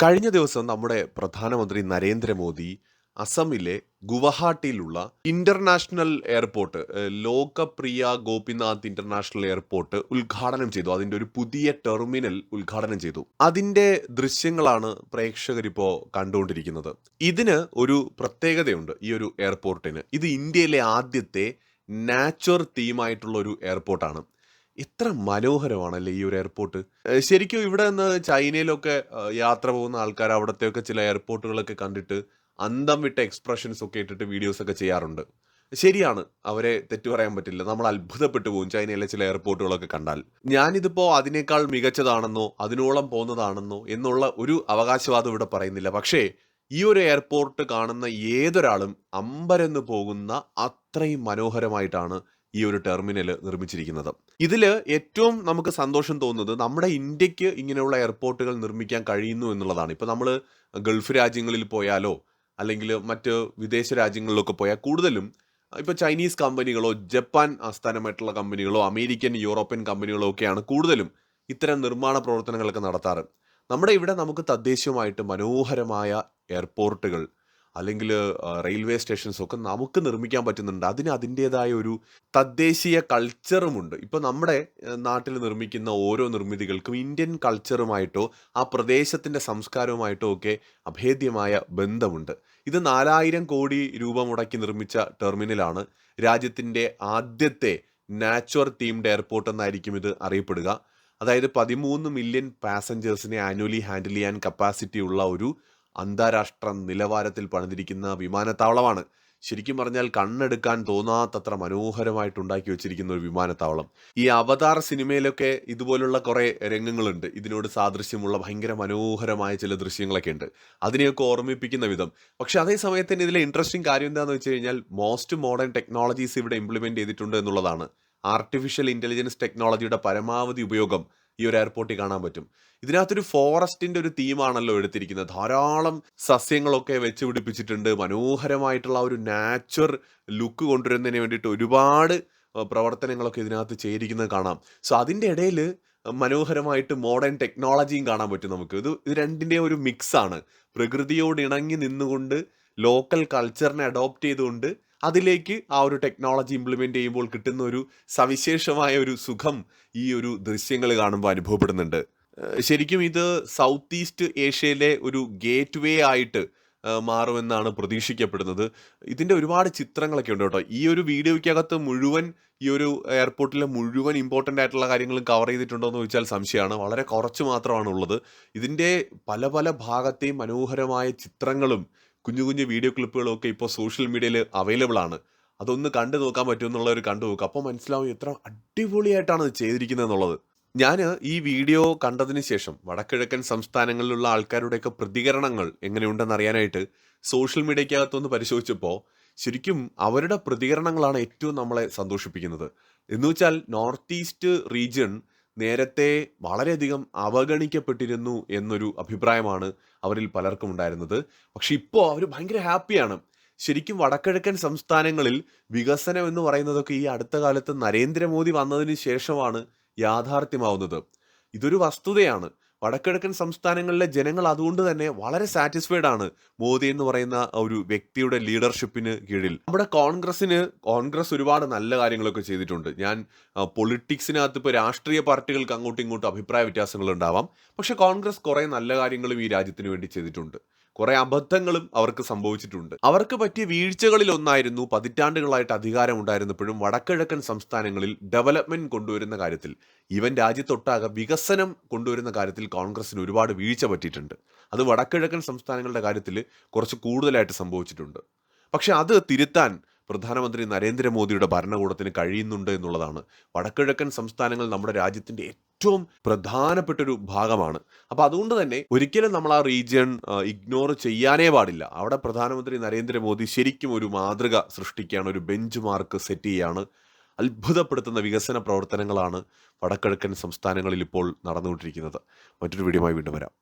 കഴിഞ്ഞ ദിവസം നമ്മുടെ പ്രധാനമന്ത്രി നരേന്ദ്രമോദി അസമിലെ ഗുവഹാട്ടിയിലുള്ള international airport Lokapriya Gopinath international airport ഉദ്ഘാടനം ചെയ്തു. അതിന്റെ ഒരു പുതിയ ടെർമിനൽ ഉദ്ഘാടനം ചെയ്തു. അതിന്റെ ദൃശ്യങ്ങളാണ് പ്രേക്ഷകരിപ്പോ കണ്ടുകൊണ്ടിരിക്കുന്നത്. ഇതിന് ഒരു പ്രത്യേകതയുണ്ട് ഈ ഒരു എയർപോർട്ടിന്. ഇത് ഇന്ത്യയിലെ ആദ്യത്തെ നാച്ചുർ തീമായിട്ടുള്ള ഒരു എയർപോർട്ടാണ്. എത്ര മനോഹരമാണല്ലേ ഈ ഒരു എയർപോർട്ട് ശരിക്കും ഇവിടെ നിന്ന് ചൈനയിലൊക്കെ യാത്ര പോകുന്ന ആൾക്കാർ അവിടത്തെയൊക്കെ ചില എയർപോർട്ടുകളൊക്കെ കണ്ടിട്ട് അന്തം വിട്ട എക്സ്പ്രഷൻസ് ഒക്കെ ഇട്ടിട്ട് വീഡിയോസ് ഒക്കെ ചെയ്യാറുണ്ട്. ശരിയാണ് അവരെ തെറ്റു പറയാൻ പറ്റില്ല. നമ്മൾ അത്ഭുതപ്പെട്ടു പോകും ചൈനയിലെ ചില എയർപോർട്ടുകളൊക്കെ കണ്ടാൽ. ഞാനിതിപ്പോ അതിനേക്കാൾ മികച്ചതാണെന്നോ അതിനോളം പോകുന്നതാണെന്നോ എന്നുള്ള ഒരു അവകാശവാദം ഇവിടെ പറയുന്നില്ല. പക്ഷേ ഈ ഒരു എയർപോർട്ട് കാണുന്ന ഏതൊരാളും അമ്പരന്ന് പോകുന്ന അത്രയും മനോഹരമായിട്ടാണ് ഈ ഒരു ടെർമിനൽ നിർമ്മിച്ചിരിക്കുന്നത്. ഇതിൽ ഏറ്റവും നമുക്ക് സന്തോഷം തോന്നുന്നത് നമ്മുടെ ഇന്ത്യയ്ക്ക് ഇങ്ങനെയുള്ള എയർപോർട്ടുകൾ നിർമ്മിക്കാൻ കഴിയുന്നു എന്നുള്ളതാണ്. ഇപ്പൊ നമ്മൾ ഗൾഫ് രാജ്യങ്ങളിൽ പോയാലോ അല്ലെങ്കിൽ മറ്റ് വിദേശ രാജ്യങ്ങളിലൊക്കെ പോയാൽ കൂടുതലും ഇപ്പൊ ചൈനീസ് കമ്പനികളോ ജപ്പാൻ ആസ്ഥാനമായിട്ടുള്ള കമ്പനികളോ അമേരിക്കൻ യൂറോപ്യൻ കമ്പനികളോ ഒക്കെയാണ് കൂടുതലും ഇത്തരം നിർമ്മാണ പ്രവർത്തനങ്ങളൊക്കെ നടത്താറ്. നമ്മുടെ ഇവിടെ നമുക്ക് തദ്ദേശീയമായിട്ട് മനോഹരമായ എയർപോർട്ടുകൾ അല്ലെങ്കിൽ റെയിൽവേ സ്റ്റേഷൻസ് ഒക്കെ നമുക്ക് നിർമ്മിക്കാൻ പറ്റുന്നുണ്ട്. അതിന് അതിന്റെതായ ഒരു തദ്ദേശീയ കൾച്ചറുമുണ്ട്. ഇപ്പോൾ നമ്മുടെ നാട്ടിൽ നിർമ്മിക്കുന്ന ഓരോ നിർമ്മിതികൾക്കും ഇന്ത്യൻ കൾച്ചറുമായിട്ടോ ആ പ്രദേശത്തിന്റെ സംസ്കാരവുമായിട്ടോ ഒക്കെ അഭേദ്യമായ ബന്ധമുണ്ട്. ഇത് നാലായിരം കോടി രൂപ മുടക്കി നിർമ്മിച്ച ടെർമിനലാണ് രാജ്യത്തിന്റെ ആദ്യത്തെ നാച്ചുർ തീംഡ് എയർപോർട്ട് എന്നായിരിക്കും ഇത് അറിയപ്പെടുക. അതായത് പതിമൂന്ന് മില്യൺ പാസഞ്ചേഴ്സിനെ ആനുവലി ഹാൻഡിൽ ചെയ്യാൻ കപ്പാസിറ്റി ഉള്ള ഒരു അന്താരാഷ്ട്ര നിലവാരത്തിൽ പണിതിരിക്കുന്ന വിമാനത്താവളമാണ്. ശരിക്കും പറഞ്ഞാൽ കണ്ണെടുക്കാൻ തോന്നാത്തത്ര മനോഹരമായിട്ട് ഉണ്ടാക്കി വെച്ചിരിക്കുന്ന ഒരു വിമാനത്താവളം. ഈ അവതാർ സിനിമയിലൊക്കെ ഇതുപോലുള്ള കുറെ രംഗങ്ങളുണ്ട്. ഇതിനോട് സാദൃശ്യമുള്ള ഭയങ്കര മനോഹരമായ ചില ദൃശ്യങ്ങളൊക്കെ ഉണ്ട്. അതിനെയൊക്കെ ഓർമ്മിപ്പിക്കുന്ന വിധം. പക്ഷെ അതേ സമയത്ത് തന്നെ ഇതിലെ ഇൻട്രസ്റ്റിംഗ് കാര്യം എന്താണെന്ന് വെച്ച് കഴിഞ്ഞാൽ മോസ്റ്റ് മോഡേൺ ടെക്നോളജീസ് ഇവിടെ ഇംപ്ലിമെന്റ് ചെയ്തിട്ടുണ്ട് എന്നുള്ളതാണ്. ആർട്ടിഫിഷ്യൽ ഇന്റലിജൻസ് ടെക്നോളജിയുടെ പരമാവധി ഉപയോഗം ഈ ഒരു എയർപോർട്ടിൽ കാണാൻ പറ്റും. ഇതിനകത്തൊരു ഫോറസ്റ്റിന്റെ ഒരു തീമാണല്ലോ എടുത്തിരിക്കുന്നത്. ധാരാളം സസ്യങ്ങളൊക്കെ വെച്ച് പിടിപ്പിച്ചിട്ടുണ്ട്. മനോഹരമായിട്ടുള്ള ഒരു നാച്ചുറൽ ലുക്ക് കൊണ്ടുവരുന്നതിന് വേണ്ടിയിട്ട് ഒരുപാട് പ്രവർത്തനങ്ങളൊക്കെ ഇതിനകത്ത് ചെയ്തിരിക്കുന്നത് കാണാം. സോ അതിന്റെ ഇടയിൽ മനോഹരമായിട്ട് മോഡേൺ ടെക്നോളജിയും കാണാൻ പറ്റും നമുക്ക്. ഇത് ഇത് രണ്ടിന്റെ ഒരു മിക്സ് ആണ്. പ്രകൃതിയോട് ഇണങ്ങി നിന്നുകൊണ്ട് ലോക്കൽ കൾച്ചറിനെ അഡോപ്റ്റ് ചെയ്തുകൊണ്ട് അതിലേക്ക് ആ ഒരു ടെക്നോളജി ഇംപ്ലിമെന്റ് ചെയ്യുമ്പോൾ കിട്ടുന്ന ഒരു സവിശേഷമായ ഒരു സുഖം ഈ ഒരു ദൃശ്യങ്ങൾ കാണുമ്പോൾ അനുഭവപ്പെടുന്നുണ്ട്. ശരിക്കും ഇത് സൗത്ത് ഈസ്റ്റ് ഏഷ്യയിലെ ഒരു ഗേറ്റ് വേ ആയിട്ട് മാറുമെന്നാണ് പ്രതീക്ഷിക്കപ്പെടുന്നത്. ഇതിന്റെ ഒരുപാട് ചിത്രങ്ങളൊക്കെ ഉണ്ട് കേട്ടോ. ഈ ഒരു വീഡിയോയ്ക്കകത്ത് മുഴുവൻ ഈ ഒരു എയർപോർട്ടിലെ മുഴുവൻ ഇമ്പോർട്ടന്റ് ആയിട്ടുള്ള കാര്യങ്ങളും കവർ ചെയ്തിട്ടുണ്ടോ എന്ന് ചോദിച്ചാൽ സംശയമാണ്. വളരെ കുറച്ച് മാത്രമാണ് ഉള്ളത് ഇതിന്റെ പല പല ഭാഗത്തെയും മനോഹരമായ ചിത്രങ്ങളും കുഞ്ഞു കുഞ്ഞു വീഡിയോ ക്ലിപ്പുകളൊക്കെ ഇപ്പോൾ സോഷ്യൽ മീഡിയയിൽ അവൈലബിൾ ആണ്. അതൊന്ന് കണ്ടു നോക്കാൻ പറ്റും എന്നുള്ളവർ കണ്ടു നോക്കുക അപ്പോൾ മനസ്സിലാവും എത്ര അടിപൊളിയായിട്ടാണ് ചെയ്തിരിക്കുന്നത് എന്നുള്ളത്. ഞാൻ ഈ വീഡിയോ കണ്ടതിന് ശേഷം വടക്കിഴക്കൻ സംസ്ഥാനങ്ങളിലുള്ള ആൾക്കാരുടെയൊക്കെ പ്രതികരണങ്ങൾ എങ്ങനെയുണ്ടെന്ന് അറിയാനായിട്ട് സോഷ്യൽ മീഡിയക്കകത്തൊന്ന് പരിശോധിച്ചപ്പോൾ ശരിക്കും അവരുടെ പ്രതികരണങ്ങളാണ് ഏറ്റവും നമ്മളെ സന്തോഷിപ്പിക്കുന്നത്. എന്ന് വെച്ചാൽ നോർത്ത് ഈസ്റ്റ് റീജിയൺ നേരത്തെ വളരെയധികം അവഗണിക്കപ്പെട്ടിരുന്നു എന്നൊരു അഭിപ്രായമാണ് അവരിൽ പലർക്കും ഉണ്ടായിരുന്നത്. പക്ഷെ ഇപ്പോൾ അവർ ഭയങ്കര ഹാപ്പിയാണ്. ശരിക്കും വടക്കിഴക്കൻ സംസ്ഥാനങ്ങളിൽ വികസനം എന്ന് പറയുന്നതൊക്കെ ഈ അടുത്ത കാലത്ത് നരേന്ദ്രമോദി വന്നതിന് ശേഷമാണ് യാഥാർത്ഥ്യമാവുന്നത്. ഇതൊരു വസ്തുതയാണ്. വടക്കിഴക്കൻ സംസ്ഥാനങ്ങളിലെ ജനങ്ങൾ അതുകൊണ്ട് തന്നെ വളരെ സാറ്റിസ്ഫൈഡ് ആണ് മോദി എന്ന് പറയുന്ന ഒരു വ്യക്തിയുടെ ലീഡർഷിപ്പിന് കീഴിൽ. നമ്മുടെ കോൺഗ്രസിന് കോൺഗ്രസ് ഒരുപാട് നല്ല കാര്യങ്ങളൊക്കെ ചെയ്തിട്ടുണ്ട്. ഞാൻ പൊളിറ്റിക്സിനകത്ത് ഇപ്പോൾ രാഷ്ട്രീയ പാർട്ടികൾക്ക് അങ്ങോട്ടും ഇങ്ങോട്ടും അഭിപ്രായ വ്യത്യാസങ്ങൾ ഉണ്ടാവാം. പക്ഷെ കോൺഗ്രസ് കുറേ നല്ല കാര്യങ്ങളും ഈ രാജ്യത്തിന് വേണ്ടി ചെയ്തിട്ടുണ്ട്. കുറെ അബദ്ധങ്ങളും അവർക്ക് സംഭവിച്ചിട്ടുണ്ട്. അവർക്ക് പറ്റിയ വീഴ്ചകളിൽ ഒന്നായിരുന്നു പതിറ്റാണ്ടുകളായിട്ട് അധികാരം ഉണ്ടായിരുന്നപ്പോഴും വടക്കിഴക്കൻ സംസ്ഥാനങ്ങളിൽ ഡെവലപ്മെന്റ് കൊണ്ടുവരുന്ന കാര്യത്തിൽ. ഈവൻ രാജ്യത്തൊട്ടാകെ വികസനം കൊണ്ടുവരുന്ന കാര്യത്തിൽ കോൺഗ്രസിന് ഒരുപാട് വീഴ്ച പറ്റിയിട്ടുണ്ട്. അത് വടക്കിഴക്കൻ സംസ്ഥാനങ്ങളുടെ കാര്യത്തിൽ കുറച്ച് കൂടുതലായിട്ട് സംഭവിച്ചിട്ടുണ്ട്. പക്ഷെ അത് തിരുത്താൻ പ്രധാനമന്ത്രി നരേന്ദ്രമോദിയുടെ ഭരണകൂടത്തിന് കഴിയുന്നുണ്ട് എന്നുള്ളതാണ്. വടക്കിഴക്കൻ സംസ്ഥാനങ്ങൾ നമ്മുടെ രാജ്യത്തിന്റെ ഏറ്റവും പ്രധാനപ്പെട്ട ഒരു ഭാഗമാണ്. അപ്പൊ അതുകൊണ്ട് തന്നെ ഒരിക്കലും നമ്മൾ ആ റീജിയൺ ഇഗ്നോർ ചെയ്യാനേ പാടില്ല. അവിടെ പ്രധാനമന്ത്രി നരേന്ദ്രമോദി ശരിക്കും ഒരു മാതൃക സൃഷ്ടിക്കുകയാണ് ഒരു ബെഞ്ച് മാർക്ക് സെറ്റ് ചെയ്യുകയാണ് അത്ഭുതപ്പെടുത്തുന്ന വികസന പ്രവർത്തനങ്ങളാണ് വടക്കിഴക്കൻ സംസ്ഥാനങ്ങളിൽ ഇപ്പോൾ നടന്നുകൊണ്ടിരിക്കുന്നത്. മറ്റൊരു വീഡിയോയുമായി വീണ്ടും വരാം.